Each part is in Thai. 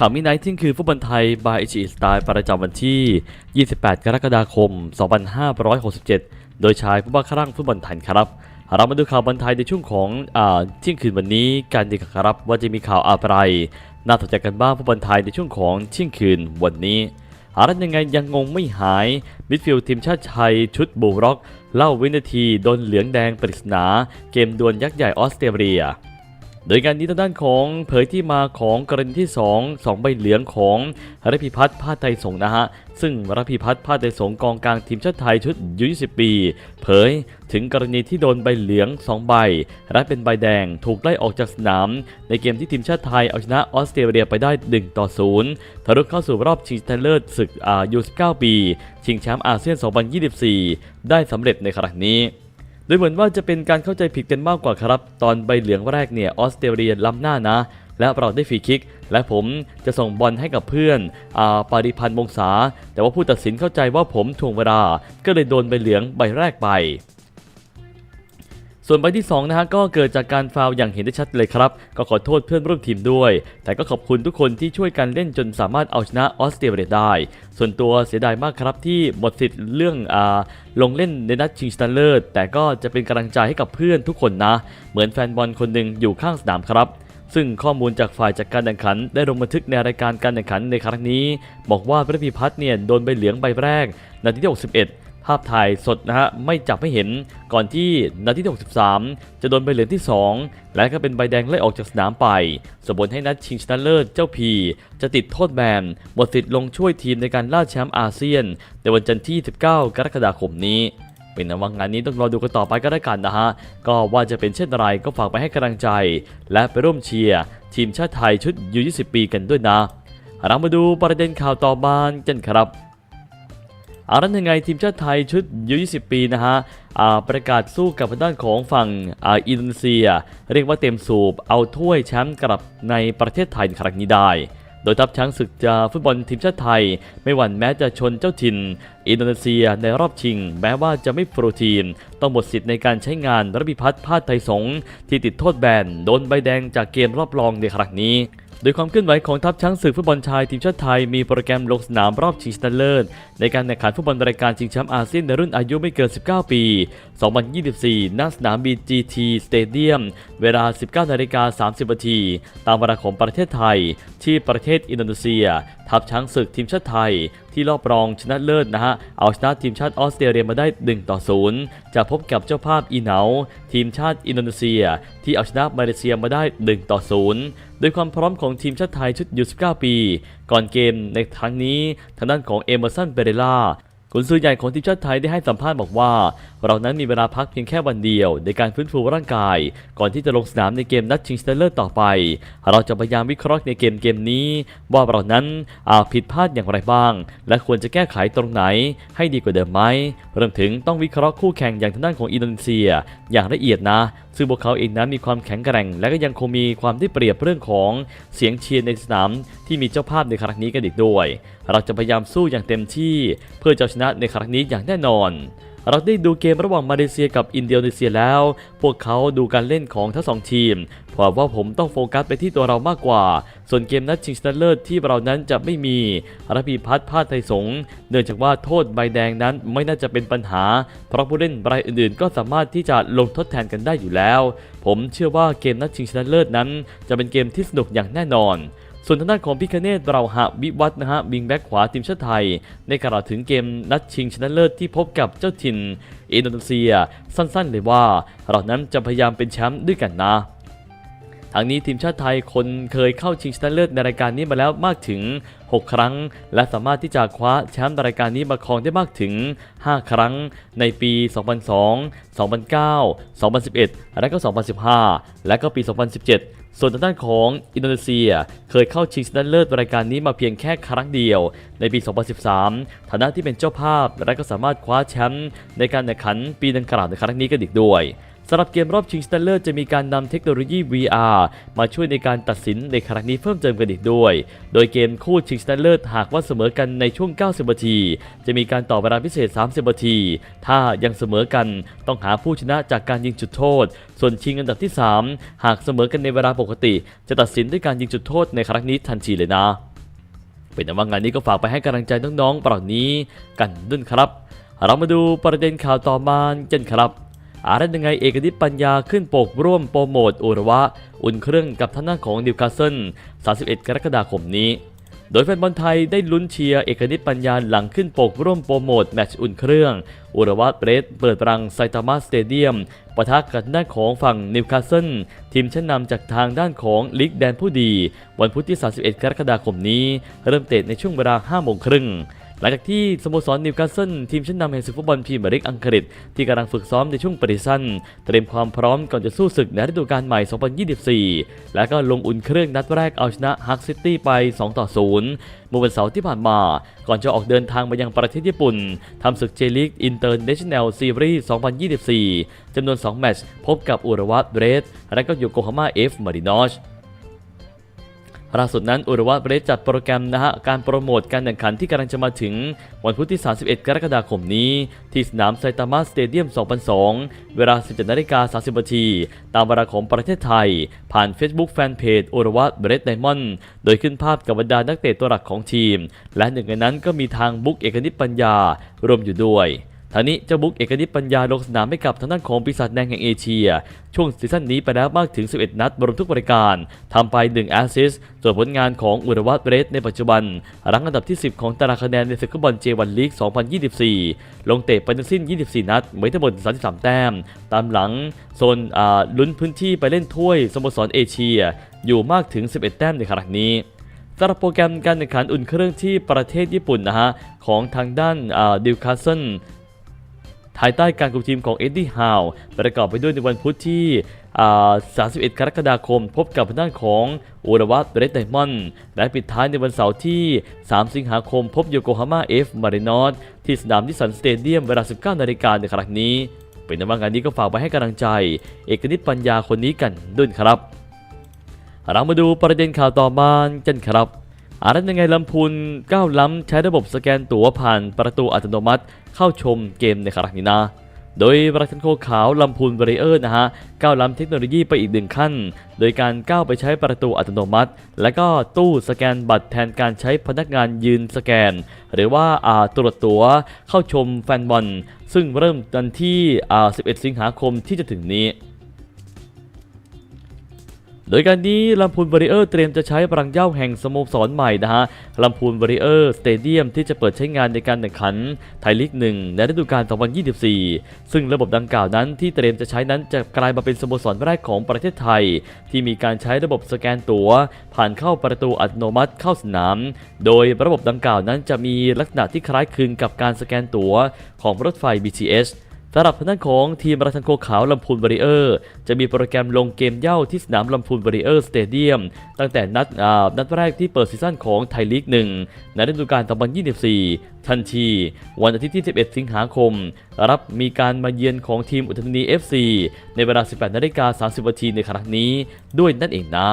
ข่าวมิไนท์ทิ้งคือฟุตบอลไทย บายอิชิสไตล์ประจำวันที่ 28 กรกฎาคม 2567 โดยชายผู้บ้าคลั่งฟุตบอลไทยครับ เรามาดูข่าวบอลไทยในช่วงของเที่ยงคืนวันนี้กันดีกว่าครับว่าจะมีข่าวอะไร น่าสนใจกันบ้างฟุตบอลไทยในช่วงของเที่ยงคืนวันนี้อะไรยังไงยังงงไม่หายมิดฟิลด์ทีมชาติไทยชุดบูร็อก เล่าวินาทีโดนเหลืองแดงปริศนา เกมดวลยักษ์ใหญ่ออสเตรเลีย โดยการนี้ทางด้านของเผยที่มาของกรณีที่ 2 2 ใบเหลืองของรพิพัฒน์พาไทยสงนะฮะ ซึ่งรพิพัฒน์พาไทยสงกองกลางทีมชาติไทยชุดยุ20 ปี เผยถึงกรณีที่โดนใบเหลือง 2 ใบ และเป็นใบแดงถูกไล่ออกจากสนาม ในเกมที่ทีมชาติไทยเอาชนะออสเตรเลียไปได้ 1 ต่อ 0 ทะลุเข้าสู่รอบชิงชนะเลิศศึกอายุ19 ปี ชิงแชมป์อาเซียน 2024 ได้สำเร็จในครั้งนี้ โดยเหมือนว่าจะเป็นการเข้าใจผิดกันมากกว่าครับ ตอนใบเหลืองแรกเนี่ยออสเตรเลียล้ำหน้านะ และเราได้ฟรีคิก และผมจะส่งบอลให้กับเพื่อนอาปาริพันธ์วงศาแต่ว่าผู้ตัดสินเข้าใจว่าผมถ่วงเวลา ก็เลยโดนใบเหลืองใบแรกไป ส่วนใบที่2นะฮะก็เกิดจากการฟาวอย่างเห็นได้ชัดเลยครับ ก็ขอโทษเพื่อนร่วมทีมด้วย แต่ก็ขอบคุณทุกคนที่ช่วยกันเล่นจนสามารถเอาชนะออสเตรเลียได้ ส่วนตัวเสียดายมากครับที่หมดสิทธิ์เรื่องอาลงเล่นในนัดชิงชนะเลิศแต่ก็จะเป็นกำลังใจให้กับเพื่อนทุกคนนะ เหมือนแฟนบอลคนหนึ่งอยู่ข้างสนามครับซึ่งข้อมูลจากฝ่ายจัดการแข่งขัน ได้ลงบันทึกในรายการการแข่งขันในครั้งนี้ บอกว่าพระพิพัฒน์เนี่ยโดนใบเหลืองใบแรกนาทีที่ 61 ภาพถ่ายสดนะฮะไม่จับให้เห็นก่อนที่นาทีที่ 63 จะโดนใบเหลืองที่ 2 และก็เป็นใบแดงไล่ออกจากสนามไปสมบนให้นัดชิงชนะเลิศเจ้าพี จะติดโทษแบนหมดสิทธิ์ลงช่วยทีมในการล่าแชมป์อาเซียน ในวันจันทร์ที่ 19 กรกฎาคมนี้เป็นนะว่างานนี้ต้องรอดูกันต่อไปก็ได้กันนะฮะ ก็ว่าจะเป็นเช่นไรก็ฝากไปให้กำลังใจ และไปร่วมเชียร์ทีมชาติไทยชุดยู20 ปีกันด้วยนะเรามาดูประเด็นข่าวต่อมากันครับ อารันยังไงทีมชาติไทยชุดยู20 ปีนะฮะประกาศสู้กับทางด้านของฝั่งออินโดนีเซีย เรียกว่าเต็มสูบเอาถ้วยแชมป์กลับในประเทศไทยในครั้งนี้ได้ โดยทัพช้างศึกจะฟุตบอลทีมชาติไทย ไม่หวั่นแม้จะชนเจ้าถิ่น อินโดนีเซียในรอบชิง แม้ว่าจะไม่โปรทีม ต้องหมดสิทธิ์ในการใช้งานรบิพัฒน์พาดไทยสงที่ติดโทษแบนโดนใบแดงจากเกมรอบรองในครั้งนี้ โดยความเคลื่อนไหวของทัพช้างศึกฟุตบอลชายทีมชาติไทยมีโปรแกรมลงสนามรอบชิงชนะเลิศในการแข่งขันฟุตบอลรายการชิงแชมป์อาเซียนในรุ่นอายุไม่เกิน 19 ปี 2024 ณ สนาม BGT Stadium เวลา 19นาฬิกา30นาทีตามเวลาของประเทศไทย ที่ประเทศอินโดนีเซีย ทัพช้างศึกทีมชาติไทย ที่รอบรองชนะเลิศนะฮะ เอาชนะทีมชาติออสเตรเลียมาได้ 1 ต่อ 0 จะพบกับเจ้าภาพอีเหนาทีมชาติอินโดนีเซีย ที่เอาชนะมาเลเซียมาได้ 1 ต่อ 0 โดยความพร้อมของทีมชาติไทยชุดยู19ปี ก่อนเกมในครั้งนี้ทางด้านของเอเมอร์สันเปเรล่ากุนซือใหญ่ของทีมชาติไทยได้ให้สัมภาษณ์บอกว่าเรานั้นมีเวลาพักเพียงแค่วันเดียว ในการฟื้นฟูร่างกาย ก่อนที่จะลงสนามในเกมนัดชิงชนะเลิศต่อไป เราจะพยายามวิเคราะห์ในเกมเกมนี้ ว่าเรานั้นอาจผิดพลาดอย่างไรบ้าง และควรจะแก้ไขตรงไหน ให้ดีกว่าเดิมไหมรวมถึงต้องวิเคราะห์คู่แข่งอย่างทางด้านของอินโดนีเซีย อย่างละเอียดนะ ซึ่งพวกเขาเองนั้นมีความแข็งแกร่ง และก็ยังคงมีความได้เปรียบเรื่องของเสียงเชียร์ในสนามที่มีเจ้าภาพในครั้งนี้กันอีกด้วย เราจะพยายามสู้อย่างเต็มที่ เพื่อจะชนะในครั้งนี้อย่างแน่นอน เราได้ดูเกมระหว่างมาเลเซียกับอินโดนีเซียแล้ว พวกเขาดูการเล่นของทั้งสองทีมเพราะว่าผมต้องโฟกัสไปที่ตัวเรามากกว่า ส่วนเกมนัดชิงชนะเลิศที่เรานั้นจะไม่มีรพีพัฒน์พาดไทยสงเนื่องจากว่าโทษใบแดงนั้นไม่น่าจะเป็นปัญหา เพราะผู้เล่นรายอื่นๆ ก็สามารถที่จะลงทดแทนกันได้อยู่แล้ว ผมเชื่อว่าเกมนัดชิงชนะเลิศนั้น จะเป็นเกมที่สนุกอย่างแน่นอน ส่วนทางด้านของพิคเนตเราหะวิวัฒนะฮะวิงแบ็กขวาทีมชาติไทยในกล่าวถึงเกมนัดชิงชนะเลิศที่พบกับเจ้าถิ่น อินโดนีเซีย สั้นๆ เลยว่า เรานั้นจะพยายามเป็นแชมป์ด้วยกันนะทางนี้ทีมชาติไทยคนเคยเข้าชิงชนะเลิศในรายการนี้มาแล้วมากถึง 6 ครั้ง และสามารถที่จะคว้าแชมป์ในรายการนี้มาครองได้มากถึง 5 ครั้งในปี 2002 2009 2011 และก็ 2015 และก็ปี 2017 ส่วนทางด้านของอินโดนีเซีย เคยเข้าชิงชนะเลิศรายการนี้มาเพียงแค่ครั้งเดียว ในปี 2013 ฐานะที่เป็นเจ้าภาพและก็สามารถคว้าแชมป์ในการแข่งขันปีดังกล่าวในครั้งนี้กันอีกด้วย สำหรับเกมรอบชิงชนะเลิศจะมีการนำเทคโนโลยี VR มาช่วยในการตัดสินในครั้งนี้เพิ่มเติมกันอีกด้วย โดยเกมคู่ชิงชนะเลิศหากว่าเสมอกันในช่วง 90 นาที จะมีการต่อเวลาพิเศษ 30 นาที ถ้ายังเสมอกันต้องหาผู้ชนะจากการยิงจุดโทษ ส่วนชิงอันดับที่ 3 หากเสมอกันในเวลาปกติ จะตัดสินด้วยการยิงจุดโทษในครั้งนี้ทันทีเลยนะ เป็นแต่ว่างานนี้ก็ฝากไปให้กำลังใจน้องๆเปล่านี้ กันด้วยครับ เรามาดูประเด็นข่าวต่อมากันครับ อะไรยังไงเอกนิตปัญญาขึ้นปกร่วมโปรโมทอุระวะ อุ่นเครื่องกับท่านหน้าของนิวคาสเซิล 31 กรกฎาคมนี้ โดยแฟนบอลไทยได้ลุ้นเชียร์เอกนิตปัญญาหลังขึ้นปกร่วมโปรโมทแมตช์อุ่นเครื่อง อุระวะเบรสเปิดรังไซตามะสเตเดียมปะทะกับด้านของฝั่งนิวคาสเซิลทีมชั้นนำจากทางด้านของลิกแดนผู้ดี วันพุธที่ 31 กรกฎาคมนี้ เริ่มเตะในช่วงเวลา 5 โมงครึ่ง หลังจากที่สโมสรนิวคาสเซิลทีมชั้นนำแห่งศึกฟุตบอลพรีเมียร์ลีกอังกฤษ ที่กำลังฝึกซ้อมในช่วงปริซันเตรียมความพร้อมก่อนจะสู้ศึกในฤดูกาลใหม่ 2024 และก็ลงอุ่นเครื่องนัดแรกเอาชนะฮักซิตี้ไป 2 ต่อ 0 เมื่อวันเสาร์ที่ผ่านมา ก่อนจะออกเดินทางไปยังประเทศญี่ปุ่นทำศึกเจลิกอินเตอร์เนชั่นแนลซีรีส์ 2024 จำนวน 2 แมตช์พบกับอุระวะเรสและก็โยโกฮาม่าเอฟมารินอช ล่าสุดนั้นอุระวะเบรสจัดโปรแกรมนะฮะการโปรโมทการแข่งขันที่กำลังจะมาถึงวันพุธที่ 31 กรกฎาคมนี้ ที่สนามไซตามะสเตเดียม 2002 เวลา 17นาฬิกา30นาทีตามเวลาของประเทศไทย ผ่าน Facebook Fanpage อุระวะเบรสไดมอนด์โดยขึ้นภาพกับบรรดานักเตะตัวหลักของทีม และหนึ่งในนั้นก็มีทางบุ๊กเอกนิตปัญญารวมอยู่ด้วย ทางนี้เจ้าบุ๊กเอกนิตปัญญาลงสนามให้กับทางด้านของปีศาจแดงแห่งเอเชีย ช่วงซีซั่นนี้ไปแล้วมากถึง 11 นัด รวมทุกบริการทำไป 1 แอสซิสต์ส่วนผลงานของอุรวัตเบรสในปัจจุบัน รั้งอันดับที่ 10 ของตารางคะแนนในศึกฟุตบอลเจวันลีก 2024 ลงเตะไปทั้งสิ้น 24 นัดไว้ทั้งหมด 33 แต้ม ตามหลังโซนลุ้นพื้นที่ไปเล่นถ้วยสโมสรเอเชีย อยู่มากถึง 11 แต้มในครั้งนี้สำหรับโปรแกรมการแข่งขันอุ่นเครื่องที่ประเทศญี่ปุ่นนะฮะของทางด้านดิวคาสเซน ภายใต้การคุมทีมของเอ็ดดี้ฮาวประกอบไปด้วยในวันพุธที่ 31 กรกฎาคม พบกับทางด้านของอุระวะเรดไดมอนด์และปิดท้ายในวันเสาร์ที่ 3 สิงหาคม พบโยโกฮาม่าเอฟมารินอสที่สนามนิสันสเตเดียมเวลา 19 นาฬิกาในครั้งนี้ เป็นในว่างานนี้ก็ฝากไปให้กำลังใจ เอกนิตปัญญาคนนี้กันด้วยครับเรามาดูประเด็นข่าวต่อมากันครับ อารันยังไงลำพูนก้าวล้ำใช้ระบบสแกนตั๋วผ่านประตูอัตโนมัติ เข้าชมเกมในครั้งนี้นะ โดยบรักันโคขาวลำพูนบริเออร์นะฮะก้าวล้ำเทคโนโลยีไปอีกหนึ่งขั้น โดยการก้าวไปใช้ประตูอัตโนมัติ และก็ตู้สแกนบัตรแทนการใช้พนักงานยืนสแกน หรือว่าอาตรวจตั๋วเข้าชมแฟนบอลซึ่งเริ่มกันที่อ่11 สิงหาคมที่จะถึงนี้ โดยการนี้ลำพูนบริเออร์เตรียมจะใช้ปรังเย้าแห่งสโมสรใหม่นะฮะลำพูนบริเออร์สเตเดียมที่จะเปิดใช้งานในการแข่งขันไทยลีกหนึ่งในฤดูกาล 2024 ซึ่งระบบดังกล่าวนั้นที่เตรียมจะใช้นั้นจะกลายมาเป็นสโมสรแรกของประเทศไทย ที่มีการใช้ระบบสแกนตั๋ว ผ่านเข้าประตูอัตโนมัติเข้าสนาม โดยระบบดังกล่าวนั้นจะมีลักษณะที่คล้ายคลึงกับการสแกนตั๋วของรถไฟ BTS สำหรับทางด้านของทีมรัชันโคขาวลำพูนบริเออร์ จะมีโปรแกรมลงเกมเย้าที่สนามลำพูนบริเออร์สเตเดียมตั้งแต่นัดนัดแรกที่เปิดซีซั่นของไทยลีกหนึ่งในฤดูกาล2024 ทันที วันอาทิตย์ที่ 11 สิงหาคม รับมีการมาเยือนของทีมอุทัยธานี FC ในเวลา 18นาฬิกา30นาทีในครั้งนี้ด้วยนั่นเองนะ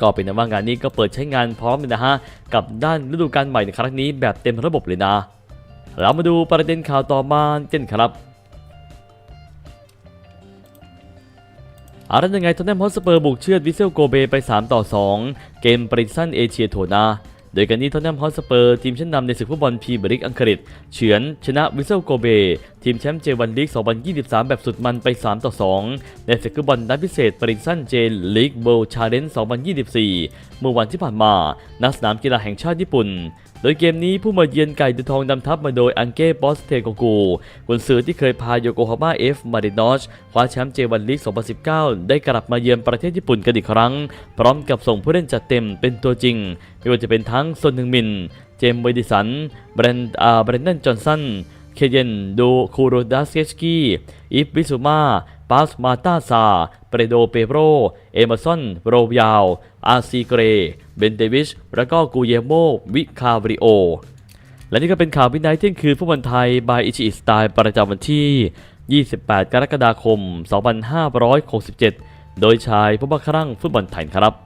ก็เป็นว่างานนี้ก็เปิดใช้งานพร้อมเลยนะฮะกับด้านฤดูกาลใหม่ในครั้งนี้แบบเต็มระบบเลยนะ เรามาดูประเด็นข่าวต่อมากันครับ อารันยังไงทอนแนมฮอสเปอร์บุกเชือดวิเซลโกเบไป 3 ต่อ 2 เกมปริซันเอเชียโทนาโดยกันนี้ทอนแนมฮอสเปอร์ทีมชั้นนำในศึกฟุตบอลพรีเมียร์ลีกอังกฤษเฉือนชนะวิเซลโกเบ ทีมแชมป์เจวันลีก 2023 แบบสุดมันไป 3 ต่อ 2 ในศึกฟุตบอลนัดพิเศษปริซันเจลีกเบิลชาเลนจ์2024 เมื่อวันที่ผ่านมาณสนามกีฬาแห่งชาติญี่ปุ่น ดยเกมนี้ผู้มาเยือนไก่ดูทองนำทัพมาโดยอังเก้บอสเทโกกูกุนซือที่เคยพาโยโกฮาม่าเอฟมารินอชคว้าแชมป์เจวันลีก 2019 ได้กลับมาเยือนประเทศญี่ปุ่นกันอีกครั้ง พร้อมกับส่งผู้เล่นจัดเต็มเป็นตัวจริง ไม่ว่าจะเป็นทั้งซนฮึงมิน เจมส์เวดิสัน แบรนด์อาแบรนดันจอห์นสัน เคเยน โดคูโรดาสเกสกี้ อิฟบิสุมา ปาสมาตาซา เปรโดเปโร เอเมอร์สัน โรยาว อาซีเกร เบนเดวิช และก็กูเยโม วิคาบริโอ และนี่ก็เป็นข่าววินัยเที่ยงคืนฟุตบอลไทย บายอิชิอิสไตล์ประจำวันที่ 28 กรกฎาคม 2567 โดยชายผู้บังครั่งฟุตบอลไทยครับ